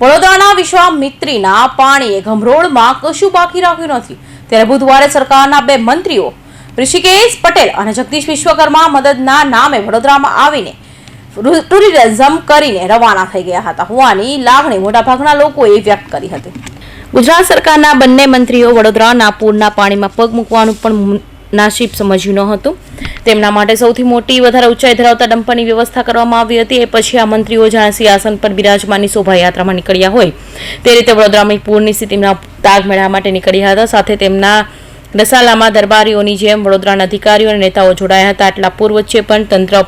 વડોદરાના વિશ્વામિત્રીના પાણીએ ગમરોળમાં કશું બાકી રાખ્યું નથી. ત્યારે બુધવારે સરકારના બે મંત્રીઓ, ઋષિકેશ પટેલ અને જગદીશ વિશ્વકર્મા મદદના નામે વડોદરામાં આવીને ટુરિઝમ કરીને રવાના થઈ ગયા હતા. હોવાની લાગણી મોટાભાગના લોકોએ વ્યક્ત કરી હતી. ગુજરાત સરકારના બંને મંત્રીઓ વડોદરાના પૂરના પાણીમાં પગ મૂકવાનું પણ નાસીબ સમજ્યું ન હતું. તેમના માટે સૌથી મોટી વધારે ઊંચાઈ ધરાવતા ડમ્પરની વ્યવસ્થા કરવામાં આવી હતી. એ પછી આ મંત્રીઓ જાણે સિંહાસન પર બિરાજમાની શોભાયાત્રામાં નીકળ્યા હોય. તે રીતે વડોદરામાં પૂરની સ્થિતિમાં તાગ મેળવવા માટે નીકળ્યા હતા. સાથે તેમના રસાલામાં દરબારીઓની જેમ વડોદરાના અધિકારીઓ અને નેતાઓ જોડાયા હતા. આટલા પૂર વચ્ચે પણ તંત્ર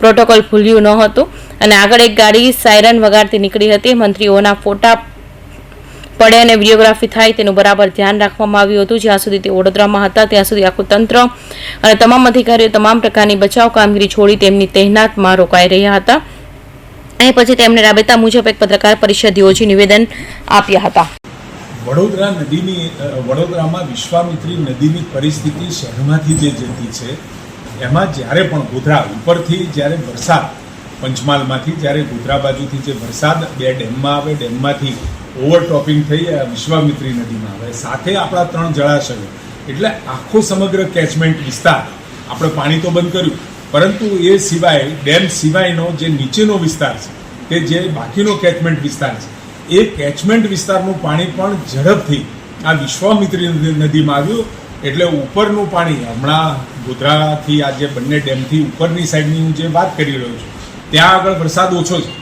પ્રોટોકોલ ભૂલ્યું ન હતું. અને આગળ એક ગાડી સાયરન વગાડતી નીકળી હતી. મંત્રીઓના ફોટા પડે અને વિડીયોગ્રાફી થાય તેનું બરાબર ધ્યાન રાખવામાં આવ્યું હતું. જ્યાં સુધી તે વડોદરામાં હતા, ત્યાં સુધી આખું તંત્ર અને તમામ અધિકારીઓ તમામ પ્રકારની બચાવ કામગીરી છોડી તેમની તહેનાતમાં રોકાઈ રહ્યા હતા. એ પછી તેમણે રાબેતા મુજબ એક પત્રકાર પરિષદ યોજી નિવેદન આપ્યા હતા. વડોદરા નદીની વડોદરામાં વિશ્વામિત્રી નદીની પરિસ્થિતિ શહેરમાંથી જે જતી છે, એમાં જ્યારે પણ ગોધરા ઉપરથી જ્યારે વરસાદ, પંચમહાલમાંથી જ્યારે ગોધરા બાજુથી જે વરસાદ, બે ડેમમાં આવે, ડેમમાંથી ઓવરટોપિંગ થઈ વિશ્વામિત્રી નદીમાં આવે. સાથે આપણા ત્રણ જળાશયો. એટલે આખો સમગ્ર કેચમેન્ટ વિસ્તાર. આપણે પાણી તો બંધ કર્યું. પરંતુ એ સિવાય, ડેમ સિવાયનો જે નીચેનો વિસ્તાર છે, કે જે બાકીનો કેચમેન્ટ વિસ્તાર છે, એ કેચમેન્ટ વિસ્તારનું પાણી પણ ઝડપથી આ વિશ્વામિત્રી નદીમાં આવ્યું. એટલે ઉપરનું પાણી, હમણાં ગોધરાથી આ જે બંને ડેમથી ઉપરની સાઈડની હું જે વાત કરી રહ્યો છું, ત્યાં આગળ વરસાદ ઓછો છે.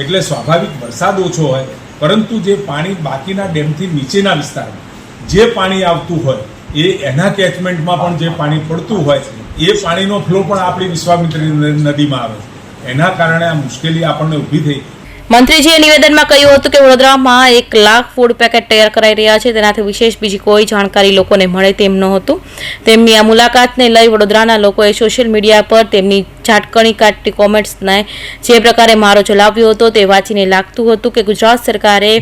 એટલે સ્વાભાવિક વરસાદ ઓછો હોય પરંતુ જે પાણી બાકીના ડેમથી નીચેના વિસ્તારમાં જે પાણી આવતું હોય, એ એના કેચમેન્ટમાં પણ જે પાણી પડતું હોય એ પાણીનો ફ્લો પણ આપણી વિશ્વામિત્રી નદીમાં આવે એના કારણે આ મુશ્કેલી આપણને ઊભી થઈ. મંત્રીજીએ નિવેદનમાં કહ્યું હતું કે વડોદરામાં એક લાખ ફૂડ પેકેટ તૈયાર કરાઈ રહ્યા છે. તેનાથી વિશેષ બીજી કોઈ જાણકારી લોકોને મળે તેમ નહોતું. તેમની આ મુલાકાતને લઈ વડોદરાના લોકોએ સોશિયલ મીડિયા પર તેમની ઝાટકણી કાઢતી કોમેન્ટ્સને જે પ્રકારે મારો ચલાવ્યો હતો તે વાંચીને લાગતું હતું કે ગુજરાત સરકારે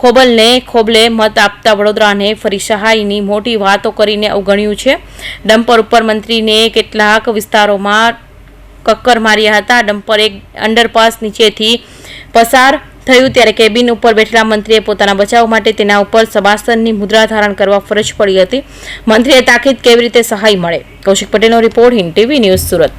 ખોબલને ખોબલે મત આપતા વડોદરાને ફરી સહાયની મોટી વાતો કરીને અવગણ્યું છે. ડમ્પર ઉપર મંત્રીને કેટલાક વિસ્તારોમાં કક્કર માર્યા હતા. ડમ્પર એક અંડરપાસ નીચેથી પસાર થયું ત્યારે કેબિન ઉપર બેઠેલા મંત્રીએ પોતાના બચાવ માટે તેના ઉપર સબાસનની મુદ્રા ધારણ કરવા ફરજ પડી હતી. મંત્રીએ તાકીદ કેવી રીતે સહાય મળે? કૌશિક પટેલનો report Hind TV news Surat.